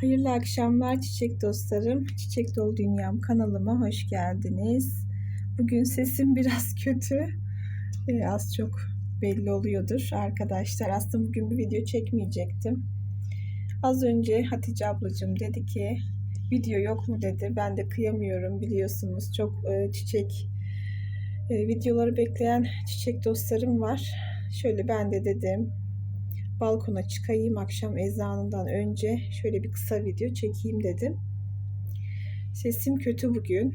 Hayırlı akşamlar çiçek dostlarım. Çiçek Dolu Dünyam kanalıma hoş geldiniz. Bugün sesim biraz kötü. Ee, az çok belli oluyordur arkadaşlar. Aslında bugün bir video çekmeyecektim. Az önce Hatice ablacığım dedi ki video yok mu dedi. Ben de kıyamıyorum biliyorsunuz. Çok e, çiçek e, videoları bekleyen çiçek dostlarım var. Şöyle ben de dedim balkona çıkayım akşam ezanından önce şöyle bir kısa video çekeyim dedim. Sesim kötü bugün.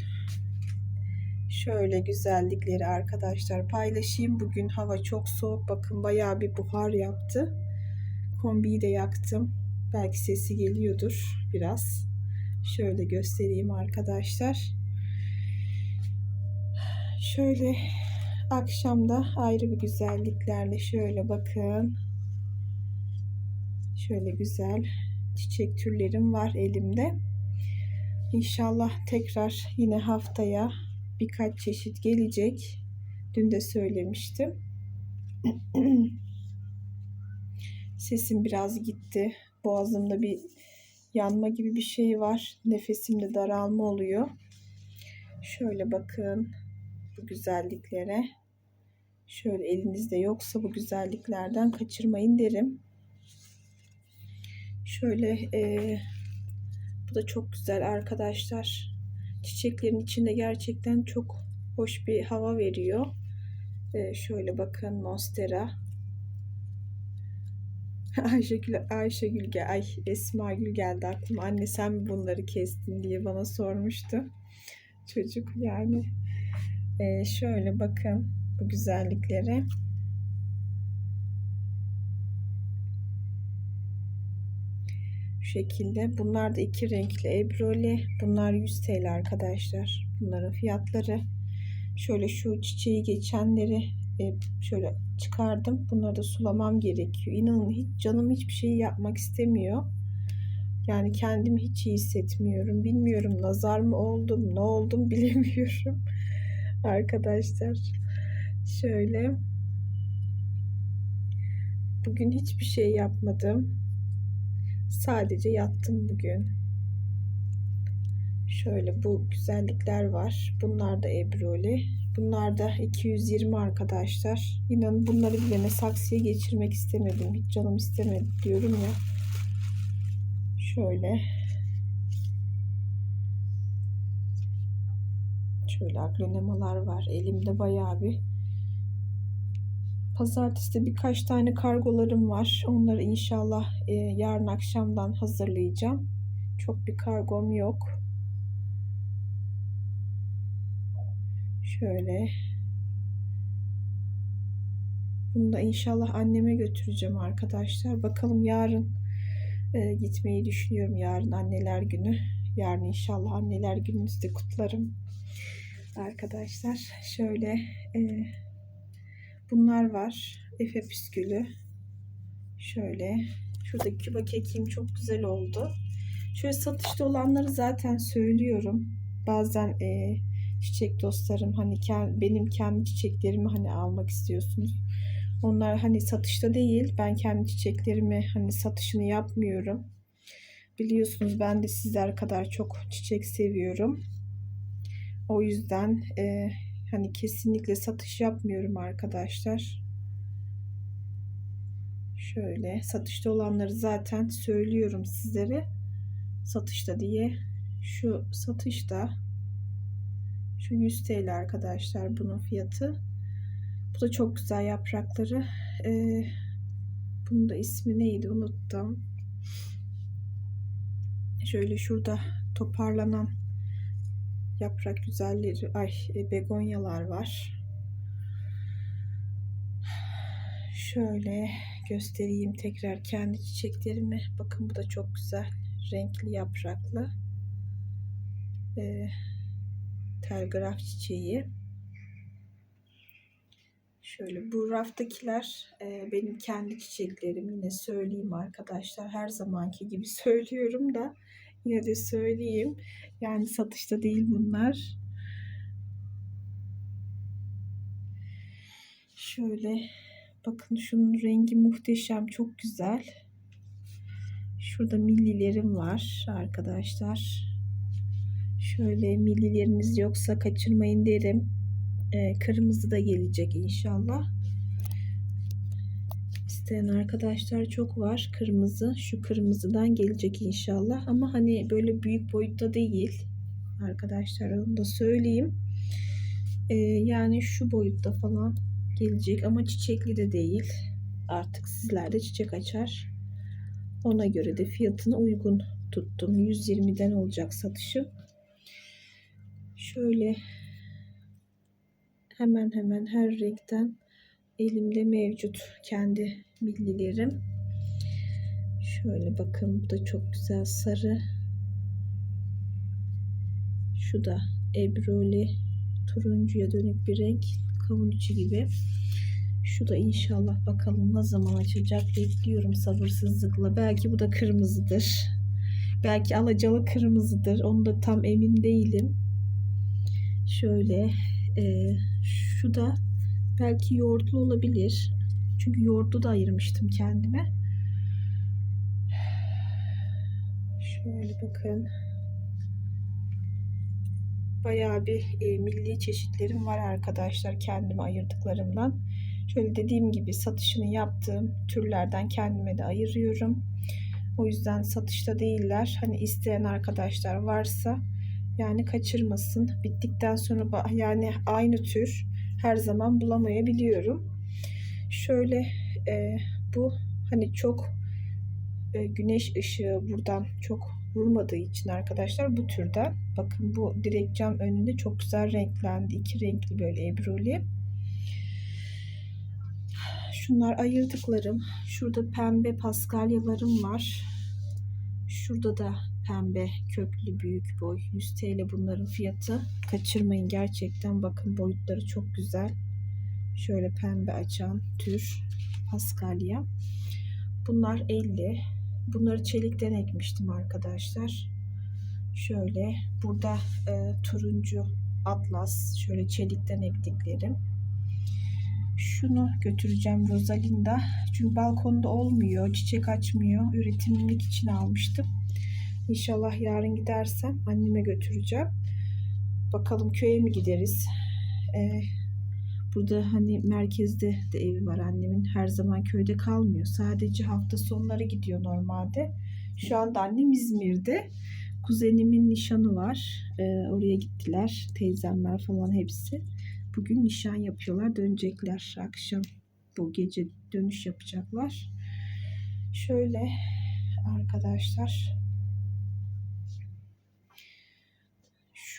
Şöyle güzellikleri arkadaşlar paylaşayım. Bugün hava çok soğuk. Bakın bayağı bir buhar yaptı. Kombiyi de yaktım. Belki sesi geliyordur biraz. Şöyle göstereyim arkadaşlar. Şöyle akşamda ayrı bir güzelliklerle şöyle bakın. Şöyle güzel çiçek türlerim var elimde. İnşallah tekrar yine haftaya birkaç çeşit gelecek. Dün de söylemiştim. Sesim biraz gitti. Boğazımda bir yanma gibi bir şey var. Nefesimde daralma oluyor. Şöyle bakın bu güzelliklere. Şöyle elinizde yoksa bu güzelliklerden kaçırmayın derim. Şöyle e, bu da çok güzel arkadaşlar. Çiçeklerin içinde gerçekten çok hoş bir hava veriyor. E, şöyle bakın Monstera. Ayşegül, Ayşegül gel, ay Esma Gül geldi aklıma. Anne sen mi bunları kestin diye bana sormuştu. Çocuk yani. E, şöyle bakın bu güzelliklere. Şekilde. Bunlar da iki renkli ebroli. Bunlar 100 TL arkadaşlar. Bunların fiyatları. Şöyle şu çiçeği geçenleri e, şöyle çıkardım. Bunları da sulamam gerekiyor. İnanın hiç canım hiçbir şey yapmak istemiyor. Yani kendimi hiç iyi hissetmiyorum. Bilmiyorum nazar mı oldum, ne oldum bilemiyorum. Arkadaşlar şöyle bugün hiçbir şey yapmadım. Sadece yattım bugün. Şöyle bu güzellikler var. Bunlar da ebroli. Bunlar da 220 arkadaşlar. İnanın bunları bile saksıya geçirmek istemedim. Hiç canım istemedi diyorum ya. Şöyle. Şöyle aglonemalar var. Elimde bayağı bir Pazartesi de birkaç tane kargolarım var. Onları inşallah e, yarın akşamdan hazırlayacağım. Çok bir kargom yok. Şöyle. Bunu da inşallah anneme götüreceğim arkadaşlar. Bakalım yarın e, gitmeyi düşünüyorum. Yarın anneler günü. Yarın inşallah anneler gününüzü de kutlarım. Arkadaşlar şöyle e, Bunlar var. Efe püskülü. Şöyle. Şuradaki küba kekim çok güzel oldu. Şöyle satışta olanları zaten söylüyorum. Bazen e, çiçek dostlarım hani benim kendi çiçeklerimi hani almak istiyorsunuz. Onlar hani satışta değil. Ben kendi çiçeklerimi hani satışını yapmıyorum. Biliyorsunuz ben de sizler kadar çok çiçek seviyorum. O yüzden e, Hani kesinlikle satış yapmıyorum arkadaşlar. Şöyle satışta olanları zaten söylüyorum sizlere. Satışta diye. Şu satışta şu 100 TL arkadaşlar bunun fiyatı. Bu da çok güzel yaprakları. Ee, bunun da ismi neydi unuttum. Şöyle şurada toparlanan yaprak güzelleri, ay e, begonyalar var. Şöyle göstereyim tekrar kendi çiçeklerimi. Bakın bu da çok güzel. Renkli yapraklı. E, telgraf çiçeği. Şöyle bu raftakiler e, benim kendi çiçeklerim yine söyleyeyim arkadaşlar. Her zamanki gibi söylüyorum da Yine de söyleyeyim. Yani satışta değil bunlar. Şöyle bakın şunun rengi muhteşem. Çok güzel. Şurada millilerim var arkadaşlar. Şöyle millileriniz yoksa kaçırmayın derim. Ee, kırmızı da gelecek inşallah. İsteyen arkadaşlar çok var. Kırmızı. Şu kırmızıdan gelecek inşallah. Ama hani böyle büyük boyutta değil. Arkadaşlar onu da söyleyeyim. Ee, yani şu boyutta falan gelecek. Ama çiçekli de değil. Artık sizler de çiçek açar. Ona göre de fiyatını uygun tuttum. 120'den olacak satışım. Şöyle hemen hemen her renkten elimde mevcut kendi millilerim. Şöyle bakın bu da çok güzel sarı. Şu da ebroli turuncuya dönük bir renk. Kavun içi gibi. Şu da inşallah bakalım ne zaman açacak bekliyorum sabırsızlıkla. Belki bu da kırmızıdır. Belki alacalı kırmızıdır. Onu da tam emin değilim. Şöyle e, şu da belki yoğurtlu olabilir. Çünkü yoğurtlu da ayırmıştım kendime. Şöyle bakın. Bayağı bir e, milli çeşitlerim var arkadaşlar kendime ayırdıklarımdan. Şöyle dediğim gibi satışını yaptığım türlerden kendime de ayırıyorum. O yüzden satışta değiller. Hani isteyen arkadaşlar varsa yani kaçırmasın. Bittikten sonra yani aynı tür her zaman bulamayabiliyorum. Şöyle e, bu hani çok e, güneş ışığı buradan çok vurmadığı için arkadaşlar bu türden. Bakın bu direkt cam önünde çok güzel renklendi. iki renkli böyle ebruli. Şunlar ayırdıklarım. Şurada pembe paskalyalarım var. Şurada da pembe köklü büyük boy 100 TL bunların fiyatı. Kaçırmayın gerçekten. Bakın boyutları çok güzel. Şöyle pembe açan tür paskalya. Bunlar 50 bunları çelikten ekmiştim arkadaşlar. Şöyle burada e, turuncu atlas şöyle çelikten ektiklerim. Şunu götüreceğim Rosalinda. Çünkü balkonda olmuyor çiçek açmıyor. Üretimlik için almıştım İnşallah yarın gidersem anneme götüreceğim. Bakalım köye mi gideriz? Ee, burada hani merkezde de evi var annemin. Her zaman köyde kalmıyor. Sadece hafta sonları gidiyor normalde. Şu anda annem İzmir'de. Kuzenimin nişanı var. Ee, oraya gittiler. Teyzemler falan hepsi. Bugün nişan yapıyorlar. Dönecekler akşam. Bu gece dönüş yapacaklar. Şöyle arkadaşlar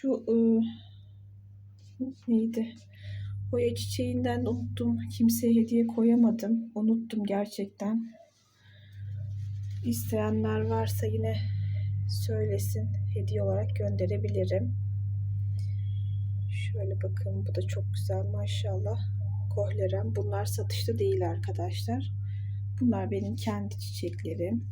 şu ıı, neydi? Boya çiçeğinden unuttum. Kimseye hediye koyamadım. Unuttum gerçekten. İsteyenler varsa yine söylesin. Hediye olarak gönderebilirim. Şöyle bakın bu da çok güzel maşallah. Kohlerem. Bunlar satışta değil arkadaşlar. Bunlar benim kendi çiçeklerim.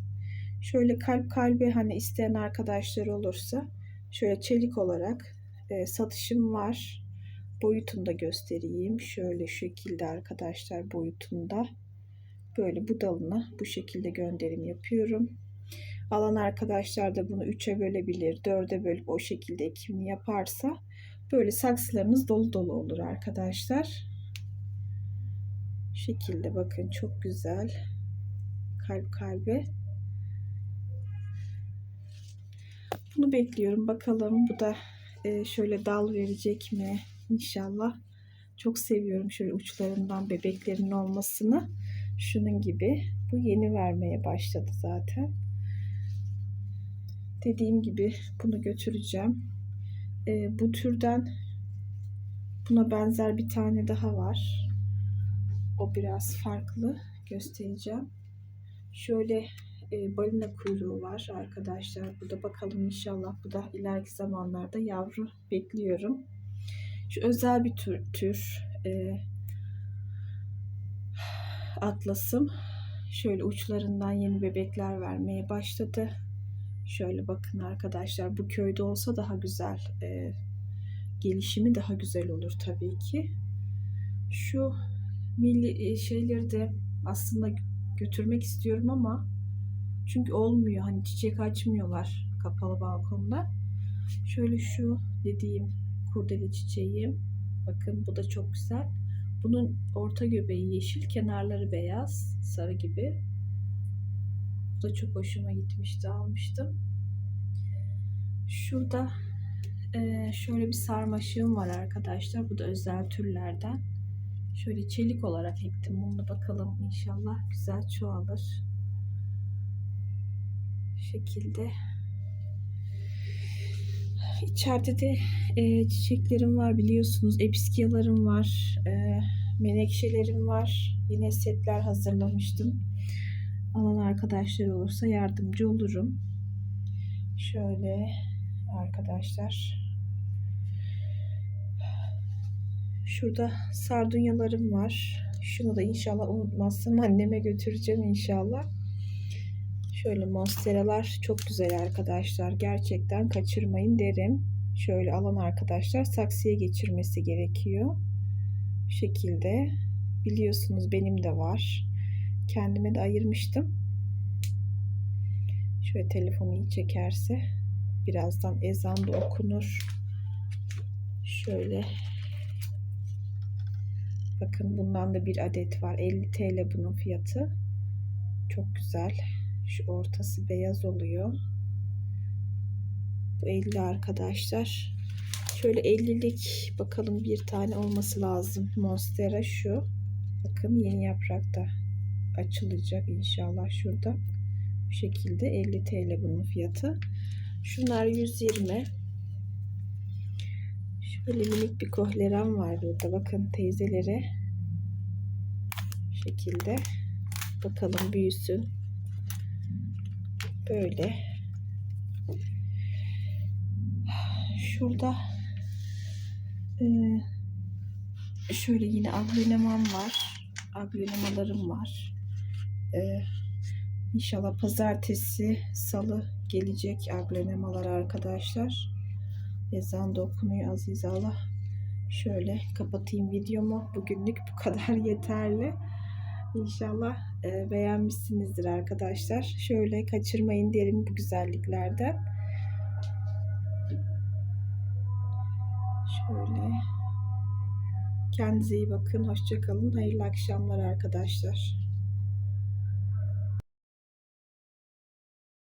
Şöyle kalp kalbe hani isteyen arkadaşlar olursa Şöyle çelik olarak e, satışım var. Boyutunu da göstereyim. Şöyle şekilde arkadaşlar boyutunda. Böyle bu dalına bu şekilde gönderim yapıyorum. Alan arkadaşlar da bunu 3'e bölebilir. 4'e bölüp o şekilde ekimini yaparsa böyle saksılarınız dolu dolu olur arkadaşlar. şekilde bakın çok güzel. Kalp kalbe Bunu bekliyorum. Bakalım bu da e, şöyle dal verecek mi? İnşallah. Çok seviyorum şöyle uçlarından bebeklerin olmasını. Şunun gibi. Bu yeni vermeye başladı zaten. Dediğim gibi bunu götüreceğim. E, bu türden buna benzer bir tane daha var. O biraz farklı. Göstereceğim. Şöyle e, balina kuyruğu var arkadaşlar. Burada bakalım inşallah bu da ileriki zamanlarda yavru bekliyorum. Şu özel bir tür, tür e, atlasım. Şöyle uçlarından yeni bebekler vermeye başladı. Şöyle bakın arkadaşlar bu köyde olsa daha güzel e, gelişimi daha güzel olur tabii ki. Şu milli e, şeyleri de aslında götürmek istiyorum ama Çünkü olmuyor. Hani çiçek açmıyorlar kapalı balkonda. Şöyle şu dediğim kurdele çiçeğim. Bakın bu da çok güzel. Bunun orta göbeği yeşil, kenarları beyaz, sarı gibi. Bu da çok hoşuma gitmişti, almıştım. Şurada eee, şöyle bir sarmaşığım var arkadaşlar. Bu da özel türlerden. Şöyle çelik olarak ektim bunu bakalım inşallah güzel çoğalır. Şekilde. İçeride de e, çiçeklerim var biliyorsunuz. Episkiyalarım var. E, menekşelerim var. Yine setler hazırlamıştım. Alan arkadaşlar olursa yardımcı olurum. Şöyle arkadaşlar. Şurada sardunyalarım var. Şunu da inşallah unutmazsam anneme götüreceğim inşallah. Şöyle monsteralar çok güzel arkadaşlar. Gerçekten kaçırmayın derim. Şöyle alan arkadaşlar saksıya geçirmesi gerekiyor. Bu şekilde. Biliyorsunuz benim de var. Kendime de ayırmıştım. Şöyle telefonu iyi çekerse birazdan ezan da okunur. Şöyle Bakın bundan da bir adet var. 50 TL bunun fiyatı. Çok güzel. Şu ortası beyaz oluyor. Bu 50 arkadaşlar. Şöyle 50'lik bakalım bir tane olması lazım. Monstera şu. Bakın yeni yaprak da açılacak inşallah şurada. Bu şekilde 50 TL bunun fiyatı. Şunlar 120. Şöyle minik bir kohleram var burada. Bakın teyzeleri. Bu şekilde. Bakalım büyüsün. Böyle. Şurada e, şöyle yine aglonemam var. Aglonemalarım var. E, İnşallah pazartesi, salı gelecek aglonemalar arkadaşlar. Ezan da okunuyor Aziz Allah. Şöyle kapatayım videomu. Bugünlük bu kadar yeterli. İnşallah e, beğenmişsinizdir arkadaşlar. Şöyle kaçırmayın derim bu güzelliklerden. Şöyle. Kendinize iyi bakın. Hoşçakalın. Hayırlı akşamlar arkadaşlar.